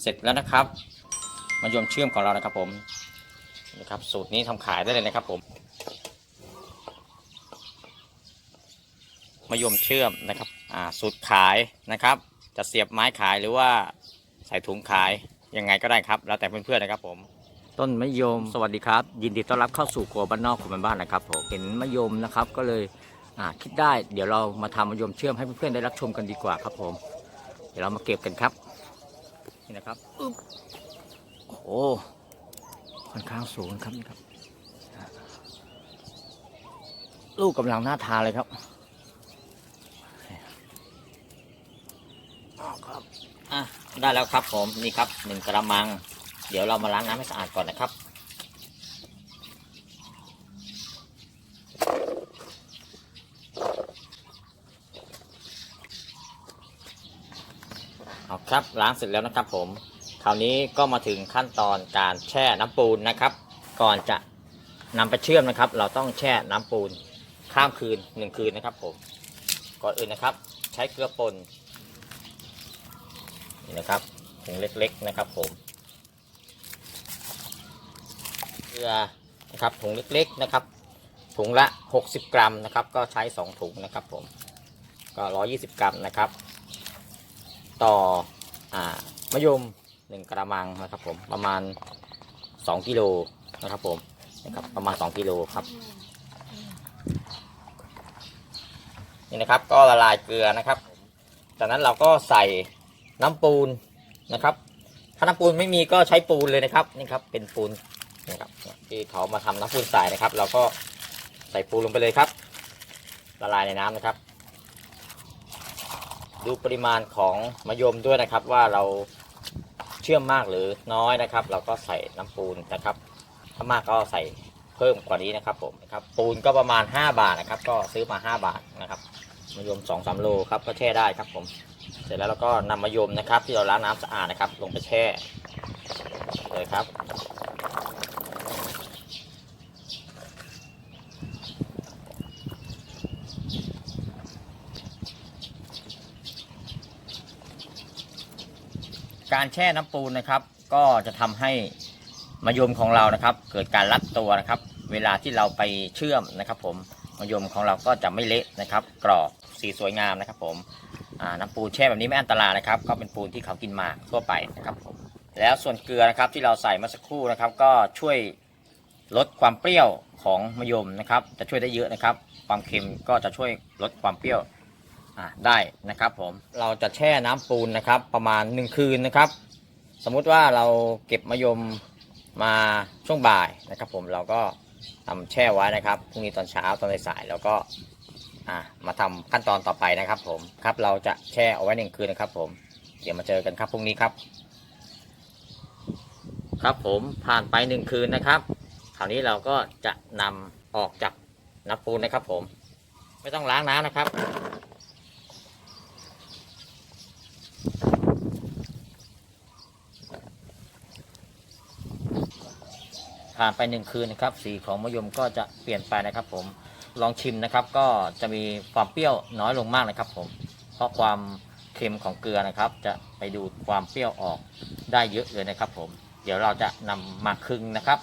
เสร็จแล้วนะครับมะยมเชื่อมของเรานะครับผมนะครับสูตรนี้ทำขายได้เลยนะครับผมมะยมเชื่อมนะครับอ่าสูตรขายนะครับ จะเสียบไม้ขายหรือว่าใส่ถุงขายยังไงก็ได้ครับ แล้วแต่เพื่อนๆนะครับผมต้นมะยมสวัสดีครับ ยินดีต้อนรับเข้าสู่ครัวบ้านนอกคนบ้านนะครับผมเห็นมะยมนะครับก็เลยอ่าคิดได้เดี๋ยวเรามาทำมะยมเชื่อมให้เพื่อนๆได้รับชมกันดีกว่าครับผม เดี๋ยวเรามาเก็บกันครับ นี่นะครับอึ๊บโอ้โหค่อนข้างสูงครับนี่ครับ ลูกกำลังน่าทานเลยครับอ้าวครับอะได้แล้วครับผมนี่ครับหนึ่งกระมัง เดี๋ยวเรามาล้างน้ำให้สะอาดก่อนนะครับ ครับล้างเสร็จแล้วนะครับผมคราวนี้ก็มาถึงขั้นตอนการแช่น้ำปูนนะครับ ก่อนจะนำไปเชื่อมนะครับ เราต้องแช่น้ำปูนข้ามคืนหนึ่งคืนนะครับผมก่อนอื่นนะครับ ใช้เกลือป่นนี่นะครับถุงเล็กๆนะครับผมเกลือนะครับถุงเล็กๆนะครับ ถุงละ 60 กรัมนะครับ ก็ใช้ 2 ถุงนะครับผมก็ 120 กรัมนะครับ ต่อ อ่ามะยม1กระมังนะครับผมประมาณ2กิโลนะครับผมนะครับประมาณ2กิโลครับนี่นะครับก็ละลายเกลือนะครับ จากนั้นเราก็ใส่น้ำปูนนะครับถ้าน้ำปูนไม่มีก็ใช้ปูนเลยนะครับนี่ครับเป็นปูนนะครับที่เขามาทำน้ำปูนใส่นะครับ เราก็ใส่ปูนลงไปเลยครับ ละลายในน้ำนะครับ ดูปริมาณของมะยมด้วยนะครับว่าเราเชื่อมมากหรือน้อยนะครับ เราก็ใส่น้ำปูนนะครับ ถ้ามากก็ใส่เพิ่มกว่านี้นะครับผมนะครับปูนก็ประมาณ 5 บาทนะครับ ก็ซื้อมา 5 บาทนะครับมะยม2อสโลครับก็แช่ได้ครับผมเสร็จแล้วเราก็นำมะยมนะครับ ที่เราล้างน้ำสะอาดนะครับ ลงไปแช่เลยครับ การแช่น้ำปูนนะครับ ก็จะทำให้มะยมของเรานะครับ เกิดการรัดตัวนะครับ เวลาที่เราไปเชื่อมนะครับ ผมมะยมของเราก็จะไม่เละนะครับ กรอบสีสวยงามนะครับ ผมน้ำปูนแช่แบบนี้ไม่อันตรายนะครับ ก็เป็นปูนที่เขากินมาทั่วไปนะครับผมแล้วส่วนเกลือนะครับที่เราใส่เมื่อสักครู่นะครับ ก็ช่วยลดความเปรี้ยวของมะยมนะครับ จะช่วยได้เยอะนะครับ ความเค็มก็จะช่วยลดความเปรี้ยว อ่าได้นะครับผมเราจะแช่น้ำปูนนะครับ ประมาณ 1 คืนนะครับ สมมุติว่าเราเก็บมะยมมาช่วงบ่ายนะครับ ผมเราก็ทำแช่ไว้นะครับพรุ่งนี้ตอนเช้าตอนสายๆเราก็อ่ามาทำขั้นตอนต่อไปนะครับ ผมครับเราจะแช่เอาไว้หนึ่งคืนนะครับ ผมเดี๋ยวมาเจอกันครับพรุ่งนี้ครับ ครับผมผ่านไปหนึ่งคืนนะครับคราวนี้เราก็จะนำออกจากน้ำปูนนะครับ ผม ไม่ต้องล้างน้ำนะครับ ผ่านไปหนึ่งคืนนะครับ สีของมะยมก็จะเปลี่ยนไปนะครับ ผมลองชิมนะครับก็จะมีความเปรี้ยวน้อยลงมากนะครับ ผม เพราะความเค็มของเกลือนะครับ จะไปดูดความเปรี้ยวออกได้เยอะเลยนะครับ ผม เดี๋ยวเราจะนำมาคึงนะครับ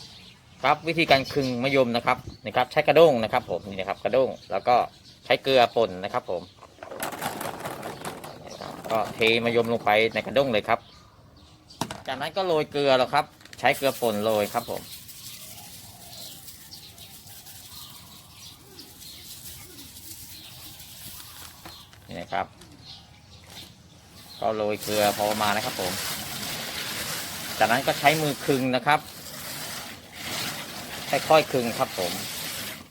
ครับวิธีการคึงมะยมนะครับนะครับ ใช้กระด้งนะครับ ผมนี่นะครับกระด้งแล้วก็ใช้เกลือป่นนะครับ ผมก็เทมะยมลงไปในกระด้งเลยครับ จากนั้นก็โรยเกลือแล้วครับ ใช้เกลือป่นโรยครับผม นี่นะครับ ก็โรยเกลือพอมานะครับผม จากนั้นก็ใช้มือคึงนะครับค่อยๆคึงครับผม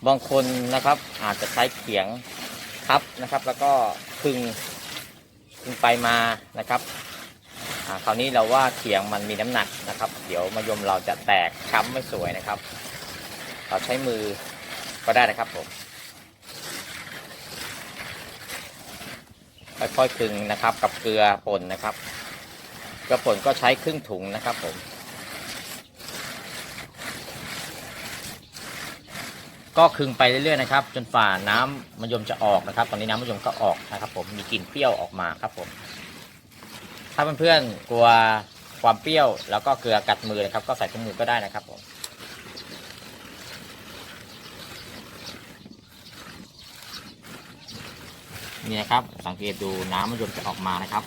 บางคนนะครับ อาจจะใช้เขียงทับนะครับ แล้วก็คึงคึงไปมานะครับคราวนี้เราว่าเขียงมันมีน้ำหนักนะครับ เดี๋ยวมายมเราจะแตกช้ำไม่สวยนะครับ เราใช้มือก็ได้นะครับผม ค่อยๆคลึงนะครับ กับเกลือป่นนะครับเกลือป่นก็ใช้ครึ่งถุงนะครับผม ก็คลึงไปเรื่อยๆนะครับ จนฝ่าน้ำมะยมจะออกนะครับ ตอนนี้น้ำมะยมก็ออกนะครับ ผมมีกลิ่นเปรี้ยวออกมาครับผม ถ้าเพื่อนๆกลัวความเปรี้ยวแล้วก็เกลือกัดมือนะครับ ก็ใส่ถุงมือก็ได้นะครับผม นี่นะครับ สังเกตดูน้ำมะยมจะออกมานะครับ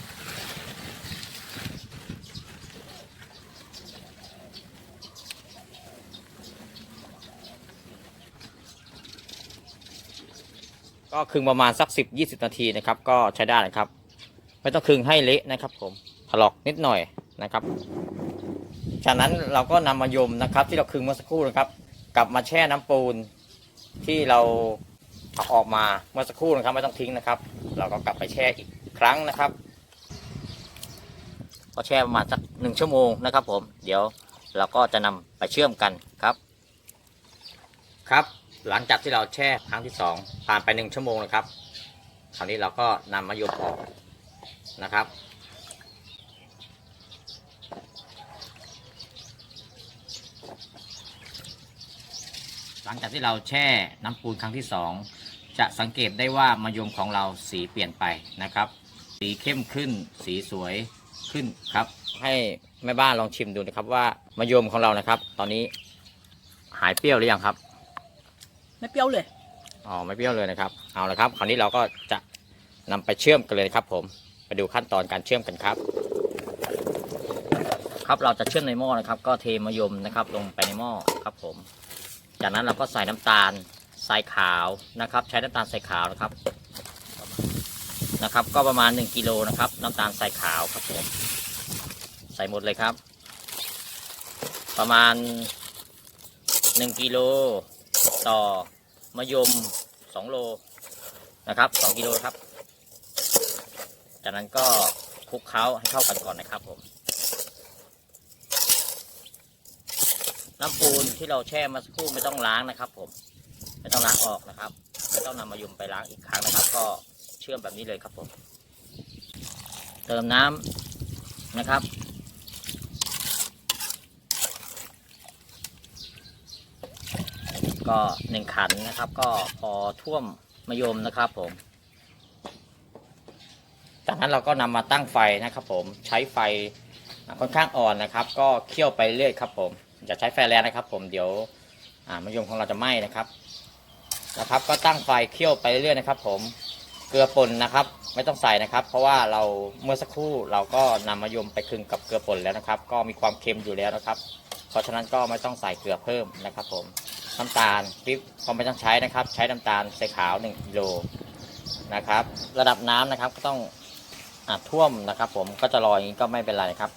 ก็คึงประมาณสัก 10 20 นาทีนะครับ ก็ใช้ได้นะครับ ไม่ต้องคึงให้เละนะครับ ผมถลอกนิดหน่อยนะครับ จากนั้นเราก็นำมายมนะครับ ที่เราคึงเมื่อสักครู่นะครับ กลับมาแช่น้ำปูนที่เรา เอาออกมาเมื่อสักครู่นะครับไม่ต้องทิ้งนะครับ เราก็กลับไปแช่อีกครั้งนะครับ ก็แช่ประมาณสักหนึ่งชั่วโมงนะครับผมเดี๋ยวเราก็จะนำไปเชื่อมกันครับ ครับหลังจากที่เราแช่ครั้งที่สองผ่านไปหนึ่งชั่วโมงนะครับ คราวนี้เราก็นำมะยมออกนะครับ หลังจากที่เราแช่น้ำปูนครั้งที่สอง จะสังเกตได้ว่ามะยมของเราสีเปลี่ยนไปนะครับ สีเข้มขึ้น สีสวยขึ้นครับ ให้แม่บ้านลองชิมดูนะครับว่ามะยมของเรานะครับ ตอนนี้หายเปรี้ยวหรือยังครับ ไม่เปรี้ยวเลย อ๋อไม่เปรี้ยวเลยนะครับ เอาละครับ คราวนี้เราก็จะนำไปเชื่อมกันเลยครับ ผมไปดูขั้นตอนการเชื่อมกันครับ ครับเราจะเชื่อมในหม้อนะครับ ก็เทมะยมนะครับ ลงไปในหม้อครับ ผม จากนั้นเราก็ใส่น้ำตาล ทรายขาวนะครับ ใช้น้ำตาลทรายขาวนะครับนะครับ ก็ประมาณ 1กิโลนะครับ น้ำตาลทรายขาวครับผมใส่หมดเลยครับ ประมาณ 1กิโลต่อมะยมสองโลนะครับสองกิโลครับ จากนั้นก็คลุกเคล้าให้เข้ากันก่อนนะครับผมน้ำปูนที่เราแช่มาสักครู่ไม่ต้องล้างนะครับผม ไม่ต้องล้างออกนะครับไม่ต้องนำมายมไปล้างอีกครั้งนะครับ ก็เชื่อมแบบนี้เลยครับผม เติมน้ำนะครับก็หนึ่งขันนะครับ ก็พอท่วมมะยมนะครับผม จากนั้นเราก็นำมาตั้งไฟนะครับผมใช้ไฟค่อนข้างอ่อนนะครับ ก็เคี่ยวไปเรื่อยครับผมอย่าใช้ไฟแรงนะครับ ผมเดี๋ยวอ่ามะยมของเราจะไหม้นะครับ นะครับ ก็ตั้งไฟเคี่ยวไปเรื่อยนะครับ ผมเกลือป่นนะครับ ไม่ต้องใส่นะครับ เพราะว่าเราเมื่อสักครู่เราก็นำมะยมไปคลึงกับเกลือป่นแล้วนะครับ ก็มีความเค็มอยู่แล้วนะครับ เพราะฉะนั้นก็ไม่ต้องใส่เกลือเพิ่มนะครับ ผมน้ำตาลปิ๊บก็ไม่ต้องใช้นะครับ ใช้น้ำตาลใส่ขาว1กิโลนะครับ ระดับน้ำนะครับก็ต้องอะท่วมนะครับ ผมก็จะลอยอย่างนี้ก็ไม่เป็นไรนะครับ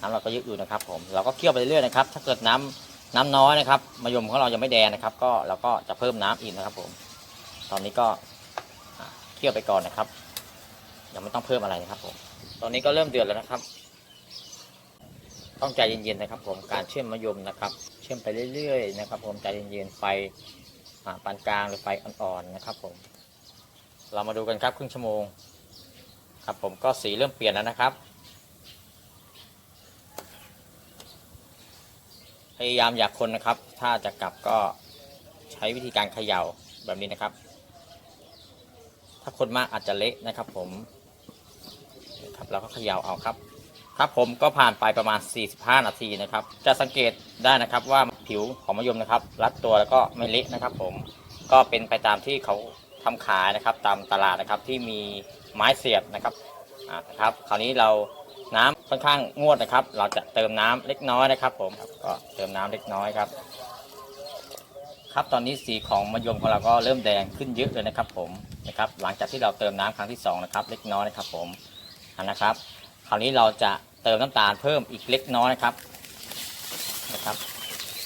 น้ำเราก็ยืดอยู่นะครับ ผมเราก็เคี่ยวไปเรื่อยๆนะครับ ถ้าเกิดน้ำ น้ำน้อยนะครับมะยมของเรายังไม่แดงนะครับ ก็เราก็จะเพิ่มน้ำอีกนะครับ ผม ตอนนี้ก็เคี่ยวไปก่อนนะครับยังไม่ต้องเพิ่มอะไรนะครับ ผม ตอนนี้ก็เริ่มเดือดแล้วนะครับ ต้องใจเย็นๆนะครับ ผมการเชื่อมมะยมนะครับ เชื่อมไปเรื่อยๆนะครับ ผมใจเย็นๆไฟปานกลางหรือไฟอ่อนๆนะครับ ผม เรามาดูกันครับครึ่งชั่วโมง ครับผมก็สีเริ่มเปลี่ยนแล้วนะครับ พยายามอย่าคนนะครับ ถ้าจะกลับก็ใช้วิธีการเขย่าแบบนี้นะครับ ถ้าคนมากอาจจะเละนะครับ ผมครับเราก็เขย่าเอาครับครับผมก็ผ่านไปประมาณ 45 นาทีนะครับ จะสังเกตได้นะครับว่าผิวของมะยมนะครับ รัดตัวแล้วก็ไม่เละนะครับ ผมก็เป็นไปตามที่เขาทำขายนะครับ ตามตลาดนะครับที่มีไม้เสียบนะครับอ่านะครับ คราวนี้เราน้ำ ค่อนข้างงวดนะครับ เราจะเติมน้ำเล็กน้อยนะครับ ผมก็เติมน้ำเล็กน้อยครับ ครับตอนนี้สีของมะยมของเราก็เริ่มแดงขึ้นเยอะเลยนะครับ ผมนะครับ หลังจากที่เราเติมน้ำครั้งที่สองนะครับ เล็กน้อยนะครับ ผมอ่านะครับ คราวนี้เราจะเติมน้ำตาลเพิ่มอีกเล็กน้อยนะครับนะครับ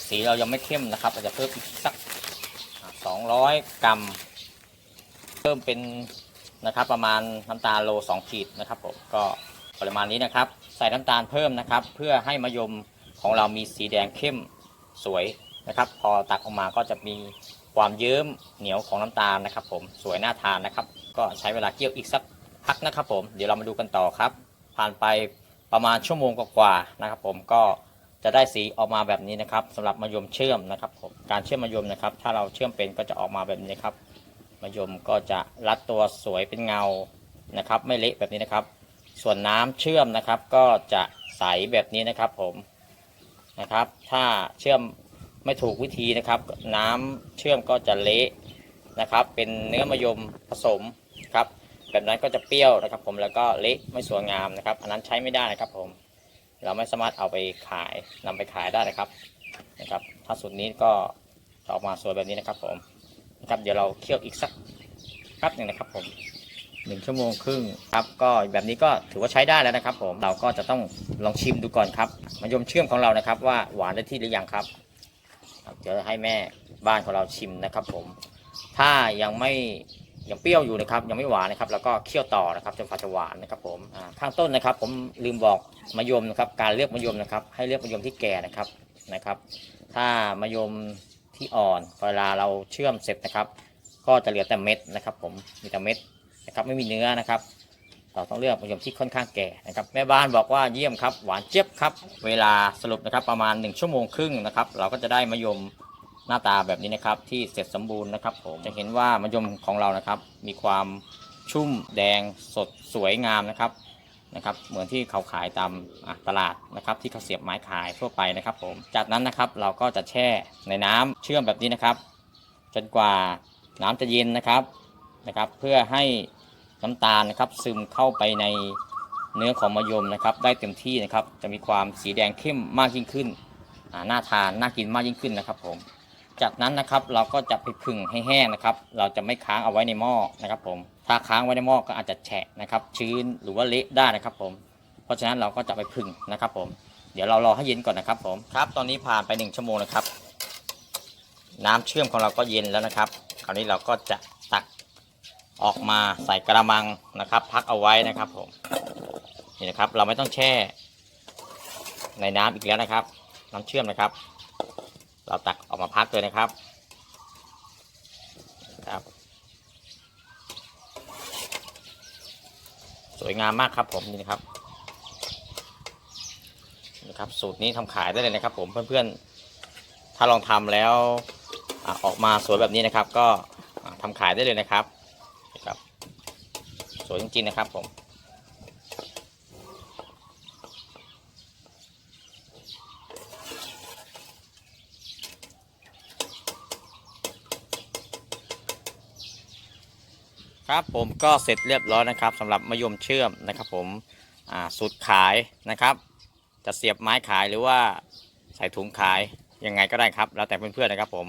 สีเรายังไม่เข้มนะครับเราจะเพิ่มอีกสักสองร้อยกรัม เพิ่มเป็นนะครับประมาณน้ำตาลโลสองขีดนะครับผมก็ ปริมาณนี้นะครับ ใส่น้ำตาลเพิ่มนะครับ เพื่อให้มะยมของเรามีสีแดงเข้มสวยนะครับ พอตักออกมาก็จะมีความเยิ้มเหนียวของน้ำตาลนะครับ ผมสวยน่าทานนะครับ ก็ใช้เวลาเคี่ยวอีกสักพักนะครับ ผมเดี๋ยวเรามาดูกันต่อครับ ผ่านไปประมาณชั่วโมงกว่าๆนะครับ ผมก็จะได้สีออกมาแบบนี้นะครับสำหรับมะยมเชื่อมนะครับผมการเชื่อมมะยมนะครับ ถ้าเราเชื่อมเป็นก็จะออกมาแบบนี้ครับมะยมก็จะรัดตัวสวยเป็นเงานะครับ ไม่เละแบบนี้นะครับ ส่วนน้ำเชื่อมนะครับก็จะใสแบบนี้นะครับผมนะครับ ถ้าเชื่อมไม่ถูกวิธีนะครับ น้ำเชื่อมก็จะเละนะครับ เป็นเนื้อมะยมผสมครับ แบบนั้นก็จะเปรี้ยวนะครับ ผมแล้วก็เละไม่สวยงามนะครับ อันนั้นใช้ไม่ได้นะครับผม เราไม่สามารถเอาไปขายนำไปขายได้นะครับนะครับ ถ้าสูตรนี้ก็จะออกมาสวยแบบนี้นะครับผมนะครับเดี๋ยวเราเคี่ยวอีกสักแป๊บหนึ่งนะครับผม หนึ่งชั่วโมงครึ่งครับก็แบบนี้ก็ถือว่าใช้ได้แล้วนะครับ ผมเราก็จะต้องลองชิมดูก่อนครับมะยมเชื่อมของเรานะครับ ว่าหวานได้ที่หรือยังครับเดี๋ยวให้แม่บ้านของเราชิมนะครับ ผม ถ้ายังไม่ยังเปรี้ยวอยู่นะครับ ยังไม่หวานนะครับแล้วก็เคี่ยวต่อนะครับจนฝาจะหวานนะครับ ผมข้างต้นนะครับ ผมลืมบอกมะยมนะครับการเลือกมะยมนะครับ ให้เลือกมะยมที่แก่นะครับนะครับ ถ้ามะยมที่อ่อนเวลาเราเชื่อมเสร็จนะครับ ก็จะเหลือแต่เม็ดนะครับ ผมมีแต่เม็ด ครับไม่มีเนื้อนะครับ เราต้องเลือกมะยมที่ค่อนข้างแก่นะครับ แม่บ้านบอกว่าเยี่ยมครับ หวานเจี๊ยบครับ เวลาสรุปนะครับประมาณ 1 ชั่วโมงครึ่งนะครับ เราก็จะได้มะยมหน้าตาแบบนี้นะครับ ที่เสร็จสมบูรณ์นะครับผมจะเห็นว่ามะยมของเรานะครับ มีความชุ่มแดงสดสวยงามนะครับนะครับ เหมือนที่เขาขายตามตลาดนะครับ ที่เขาเสียบไม้ขายทั่วไปนะครับ ผม จากนั้นนะครับเราก็จะแช่ในน้ำเชื่อมแบบนี้นะครับ จนกว่าน้ำจะเย็นนะครับนะครับ เพื่อให้ น้ำตาลนะครับ ซึมเข้าไปในเนื้อของมะยมนะครับ ได้เต็มที่นะครับ จะมีความสีแดงเข้มมากยิ่งขึ้นน่าทานน่ากินมากยิ่งขึ้นนะครับผมจากนั้นนะครับเราก็จะไปผึ่งให้แห้งนะครับ เราจะไม่ค้างเอาไว้ในหม้อนะครับ ผมถ้าค้างไว้ในหม้อก็อาจจะแฉะนะครับ ชื้นหรือว่าเละได้นะครับ ผม เพราะฉะนั้นเราก็จะไปผึ่งนะครับ ผม เดี๋ยวเรารอให้เย็นก่อนนะครับ ผมครับ ตอนนี้ผ่านไปหนึ่งชั่วโมงนะครับ น้ำเชื่อมของเราก็เย็นแล้วนะครับ คราวนี้เราก็จะ ออกมาใส่กระมังนะครับ พักเอาไว้นะครับผมนี่นะครับ เราไม่ต้องแช่ ในน้ำอีกแล้วนะครับ น้ำเชื่อมนะครับ เราตักออกมาพักเลยนะครับครับ สวยงามมากครับผมนี่นะครับนี่ครับสูตรนี้ทำขายได้เลยนะครับ ผมเพื่อนๆถ้าลองทำแล้วออกมาสวยแบบนี้นะครับ ก็อะทำขายได้เลยนะครับ นะครับ สวยจริงๆนะครับผมครับผมก็เสร็จเรียบร้อยนะครับสำหรับมะยมเชื่อมนะครับ ผมสูตรขายนะครับ จะเสียบไม้ขายหรือว่าใส่ถุงขายยังไงก็ได้ครับ แล้วแต่เพื่อนๆนะครับ ผม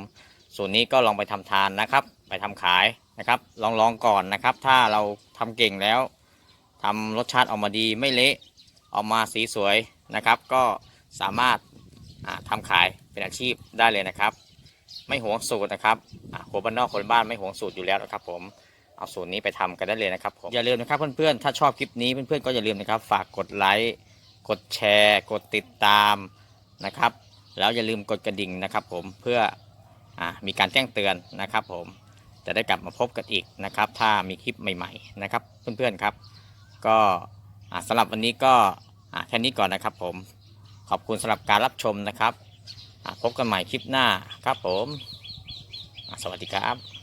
ส่วนนี้ก็ลองไปทำทานนะครับ ไปทำขาย นะครับ ลองลองก่อนนะครับ ถ้าเราทำเก่งแล้วทำรสชาติออกมาดีไม่เละออกมาสีสวยนะครับ ก็สามารถาทำขายเป็นอาชีพได้เลยนะครับ ไม่หวงสูตรนะครับอ่าคนบ้านนอกคนบ้านไม่หวงสูตรอยู่แล้วนะครับ ผมเอาสูตรนี้ไปทำกันได้เลยนะครับผมอย่าลืมนะครับเพื่อนๆถ้าชอบคลิปนี้เพื่อนๆก็อย่าลืมนะครับ ฝากกดไลค์กดแชร์ กดติดตามนะครับ แล้วอย่าลืมกดกระดิ่งนะครับ ผมเพื่ออมีการแจ้งเตือนนะครับ ผม จะได้กลับมาพบกันอีกนะครับ ถ้ามีคลิปใหม่ๆนะครับ เพื่อนๆครับ ก็สำหรับวันนี้ก็แค่นี้ก่อนนะครับ ผมขอบคุณสำหรับการรับชมนะครับพบกันใหม่คลิปหน้าครับผม สวัสดีครับ